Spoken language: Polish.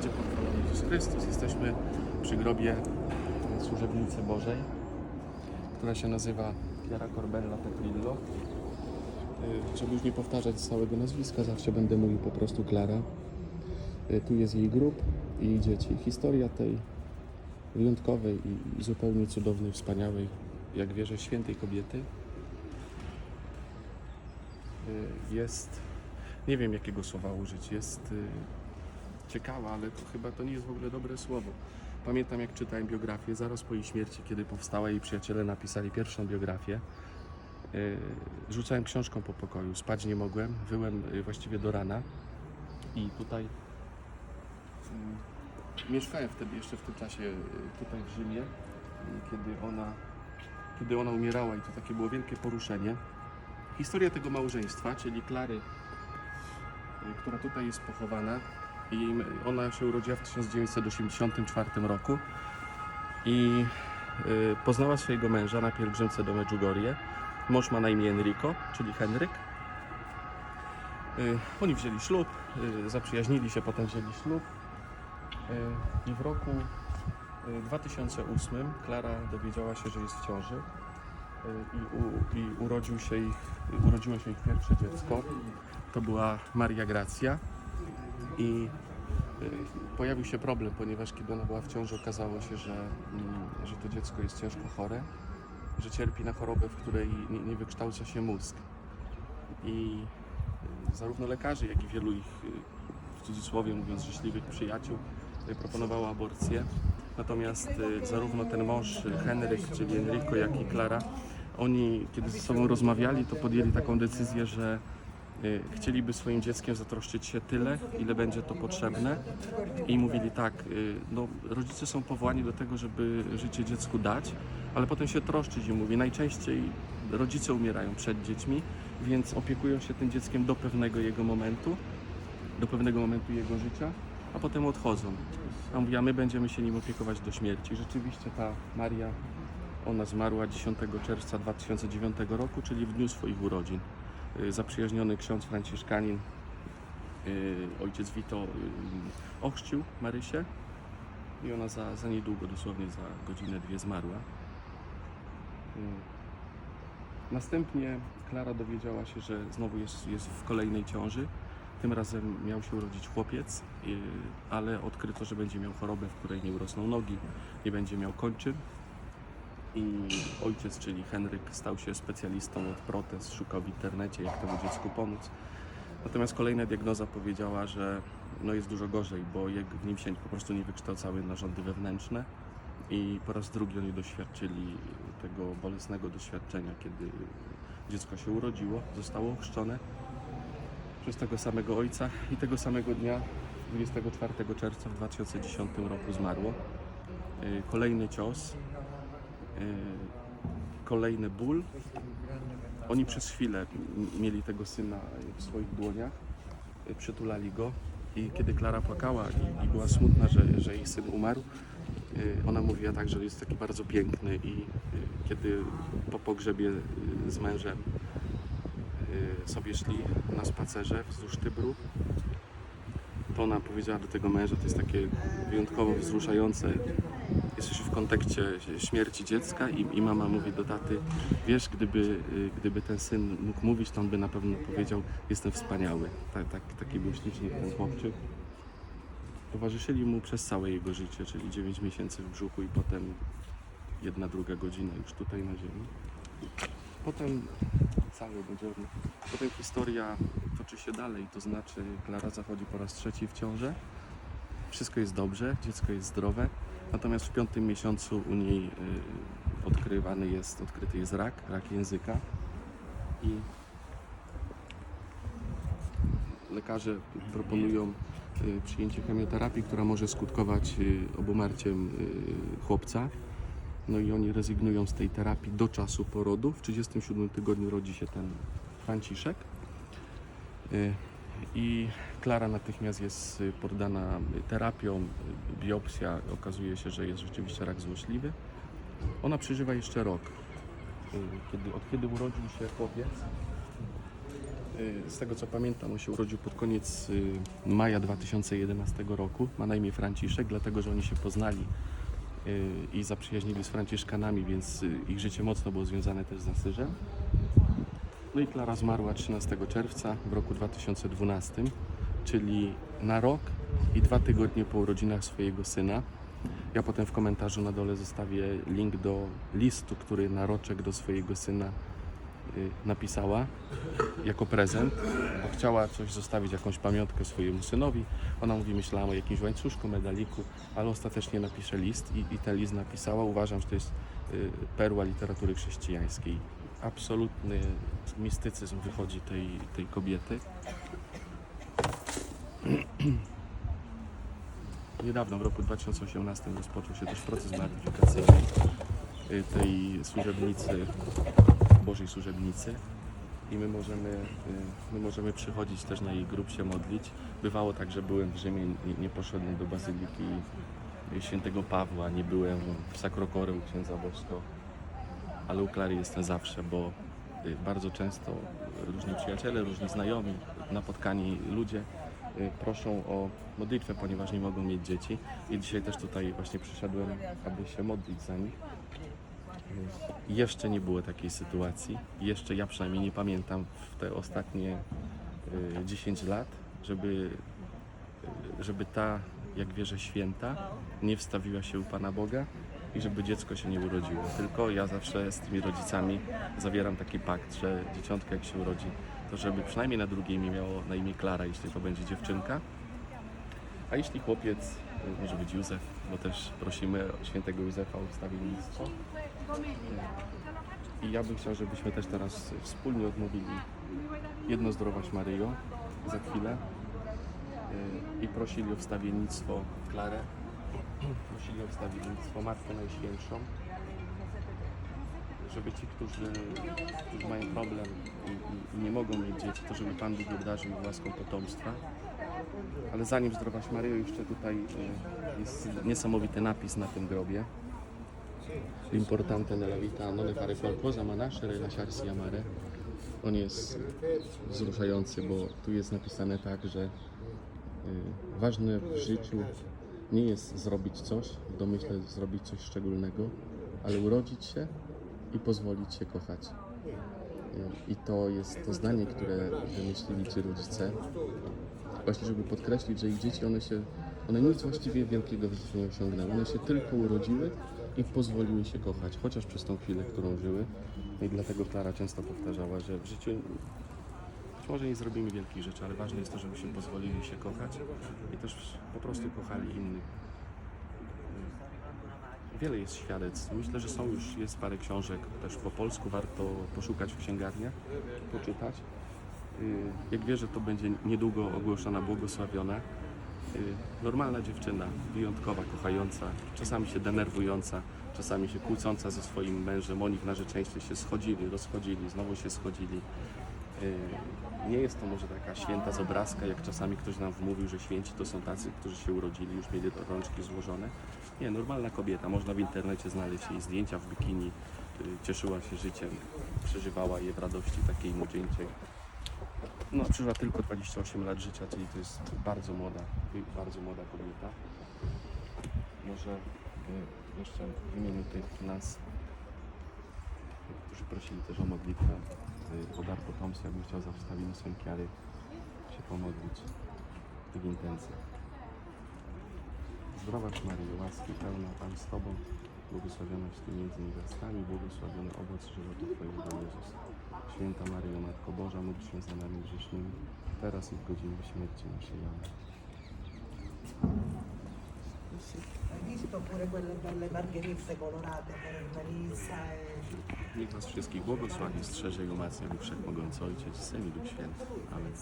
będzie pochwalony Jezus Chrystus. Jesteśmy przy grobie służebnicy Bożej, która się nazywa Chiara Corbella Petrillo. Y, Żeby już nie powtarzać całego nazwiska, zawsze będę mówił po prostu Klara. Y, Tu jest jej grób i jej dzieci. Historia tej wyjątkowej i- zupełnie cudownej, wspaniałej, jak wierzę, świętej kobiety y, jest, nie wiem jakiego słowa użyć, jest ciekawa, ale to chyba to nie jest w ogóle dobre słowo. Pamiętam jak czytałem biografię, zaraz po jej śmierci, kiedy powstała jej przyjaciele napisali pierwszą biografię. y, Rzucałem książką po pokoju, spać nie mogłem, wyłem y, właściwie do rana i tutaj mm, mieszkałem wtedy jeszcze w tym czasie y, tutaj w Rzymie, kiedy ona, kiedy ona umierała i to takie było wielkie poruszenie. Historia tego małżeństwa, czyli Klary, która tutaj jest pochowana, i ona się urodziła w 1984 roku i y, poznała swojego męża na pielgrzymce do Medjugorje. Mąż ma na imię Enrico, czyli Henryk. Y, Oni wzięli ślub, y, zaprzyjaźnili się, potem wzięli ślub. Y, I w roku y, 2008 Klara dowiedziała się, że jest w ciąży y, i, u, i urodził się ich, urodziło się ich pierwsze dziecko. To była Maria Gracja i y, pojawił się problem, ponieważ kiedy ona była w ciąży okazało się, że, mm, że to dziecko jest ciężko chore, że cierpi na chorobę, w której nie, nie wykształca się mózg. I y, zarówno lekarzy, jak i wielu ich, y, w cudzysłowie mówiąc, życzliwych przyjaciół proponowało aborcję. Natomiast zarówno ten mąż Henryk, czyli Enrico, jak i Klara, oni kiedy ze sobą rozmawiali, to podjęli taką decyzję, że chcieliby swoim dzieckiem zatroszczyć się tyle, ile będzie to potrzebne. I mówili tak, y, no, rodzice są powołani do tego, żeby życie dziecku dać, ale potem się troszczyć i mówi, najczęściej rodzice umierają przed dziećmi, więc opiekują się tym dzieckiem do pewnego jego momentu, do pewnego momentu jego życia, a potem odchodzą. A mówi, a my będziemy się nim opiekować do śmierci. Rzeczywiście ta Maria, ona zmarła 10 czerwca 2009 roku, czyli w dniu swoich urodzin. Y, Zaprzyjaźniony ksiądz franciszkanin, y, ojciec Wito, y, ochrzcił Marysię i ona za, za niedługo, dosłownie za godzinę, dwie zmarła. Następnie Klara dowiedziała się, że znowu jest, jest w kolejnej ciąży. Tym razem miał się urodzić chłopiec, ale odkryto, że będzie miał chorobę, w której nie urosną nogi, nie będzie miał kończyn. I ojciec, czyli Henryk, stał się specjalistą od protez, szukał w internecie, jak temu dziecku pomóc. Natomiast kolejna diagnoza powiedziała, że no jest dużo gorzej, bo w nim się po prostu nie wykształcały narządy wewnętrzne i po raz drugi oni doświadczyli tego bolesnego doświadczenia, kiedy dziecko się urodziło, zostało ochrzczone przez tego samego ojca i tego samego dnia, 24 czerwca w 2010 roku zmarło. Y, Kolejny cios, kolejny ból. Oni przez chwilę mieli tego syna w swoich dłoniach, y, przytulali go i kiedy Klara płakała i, i była smutna, że, że jej syn umarł, y, ona mówiła tak, że jest taki bardzo piękny i y, kiedy po pogrzebie y, z mężem y, sobie szli na spacerze wzdłuż Tybru, to ona powiedziała do tego męża, to jest takie wyjątkowo wzruszające. Jesteś w kontekście śmierci dziecka i, i mama mówi do taty, wiesz, gdyby, y, gdyby ten syn mógł mówić, to on by na pewno powiedział, jestem wspaniały. Tak, tak, taki był śliczny ten chłopczyk. Towarzyszyli mu przez całe jego życie, czyli 9 miesięcy w brzuchu i potem jedna, druga godzina już tutaj na ziemi. Potem cały buongiorno. Potem historia toczy się dalej, to znaczy Klara zachodzi po raz trzeci w ciążę. Wszystko jest dobrze, dziecko jest zdrowe, natomiast w piątym miesiącu u niej y, odkrywany jest, odkryty jest rak, rak języka i lekarze proponują y, przyjęcie chemioterapii, która może skutkować y, obumarciem chłopca. No i oni rezygnują z tej terapii do czasu porodu. W 37 tygodniu rodzi się ten Franciszek. Y, I Klara natychmiast jest y, poddana terapią, y, biopsja. Okazuje się, że jest rzeczywiście rak złośliwy. Ona przeżywa jeszcze rok. Y, Kiedy, od kiedy urodził się chłopiec, y, Y, Z tego co pamiętam, on się urodził pod koniec y, maja 2011 roku. Ma na imię Franciszek, dlatego że oni się poznali y, i zaprzyjaźnili z Franciszkanami, więc y, ich życie mocno było związane też z Asyżem. No i Klara zmarła 13 czerwca w roku 2012, czyli na rok i dwa tygodnie po urodzinach swojego syna. Ja potem w komentarzu na dole zostawię link do listu, który naroczek do swojego syna y, napisała jako prezent, bo chciała coś zostawić, jakąś pamiątkę swojemu synowi. Ona mówi, myślałam o jakimś łańcuszku, medaliku, ale ostatecznie napisze list i, i ten list napisała. Uważam, że to jest y, perła literatury chrześcijańskiej. Absolutny mistycyzm wychodzi tej, tej kobiety. Niedawno, w roku 2018 rozpoczął się też proces beatyfikacyjny y, tej służebnicy, Bożej służebnicy i my możemy, y, my możemy przychodzić też na jej grób się modlić. Bywało tak, że byłem w Rzymie, nie poszedłem do Bazyliki Świętego Pawła, nie byłem w Sakrokore u księdza Bosko, ale u Klary jestem zawsze, bo y, bardzo często różni przyjaciele, różni znajomi, napotkani ludzie y, proszą o modlitwę, ponieważ nie mogą mieć dzieci. I dzisiaj też tutaj właśnie przyszedłem, aby się modlić za nich. Y, Jeszcze nie było takiej sytuacji. Jeszcze ja przynajmniej nie pamiętam w te ostatnie y, 10 lat, żeby, y, żeby ta, jak wierzę, święta nie wstawiła się u Pana Boga i żeby dziecko się nie urodziło. Tylko ja zawsze z tymi rodzicami zawieram taki pakt, że dzieciątko jak się urodzi, to żeby przynajmniej na drugie imię miało na imię Klara, jeśli to będzie dziewczynka. A jeśli chłopiec, może być Józef, bo też prosimy świętego Józefa o wstawiennictwo. I ja bym chciał, żebyśmy też teraz wspólnie odmówili jedno zdrowaś Maryjo za chwilę y, i prosili o wstawiennictwo Klarę, prosili o wstawiennictwo Matkę Najświętszą, żeby ci, którzy, którzy mają problem i, i, nie mogą mieć dzieci, to żeby Pan Bóg obdarzył łaską potomstwa. Ale zanim zdrowaś Maryjo, jeszcze tutaj y, jest niesamowity napis na tym grobie. L'importante nella vita non è fare qualcosa ma nascere e lasciarsi amare. On jest wzruszający, bo tu jest napisane tak, że y, ważne w życiu nie jest zrobić coś, w domyśle zrobić coś szczególnego, ale urodzić się i pozwolić się kochać. I to jest to zdanie, które wymyślili ci rodzice, właśnie żeby podkreślić, że ich dzieci, one się, one nic właściwie wielkiego w życiu nie osiągnęły. One się tylko urodziły i pozwoliły się kochać, chociaż przez tą chwilę, którą żyły. I dlatego Klara często powtarzała, że w życiu może nie zrobimy wielkich rzeczy, ale ważne jest to, żebyśmy pozwolili się kochać i też po prostu kochali innych. Wiele jest świadectw. Myślę, że są już, jest parę książek też po polsku, warto poszukać w księgarniach, poczytać. Y, Jak wierzę, to będzie niedługo ogłoszona błogosławiona. Y, Normalna dziewczyna, wyjątkowa, kochająca, czasami się denerwująca, czasami się kłócąca ze swoim mężem. Oni w narzeczeństwie się schodzili, rozchodzili, znowu się schodzili. Y, Nie jest to może taka święta z obrazka, jak czasami ktoś nam wmówił, że święci to są tacy, którzy się urodzili, już mieli rączki złożone. Nie, normalna kobieta. Można w internecie znaleźć jej zdjęcia w bikini. y, Cieszyła się życiem, przeżywała je w radości takiej młodzieńczej. No, przeżyła tylko 28 lat życia, czyli to jest bardzo młoda, y, bardzo młoda kobieta. Może jeszcze w imieniu tych nas, którzy prosili też o modlitwę o dar potomstwa, ja bym chciał za wstawiennictwem Kiary się pomodlić w tych intencjach. Zdrowaś Maryjo, łaski pełna Pan z Tobą, błogosławionaś Ty między niewiastami, błogosławiony owoc żywota Twojego Jezus. Święta Maryjo, Matko Boża, módl się za nami grzesznymi, teraz i w godzinę śmierci naszej. Amen. Hai visto pure quelle belle margherite colorate per Marisa e... Niech Was wszystkich błogosławi, strzeże i umacnia Bóg Wszechmogący Ojciec, Syn i Duch Święty. Amen.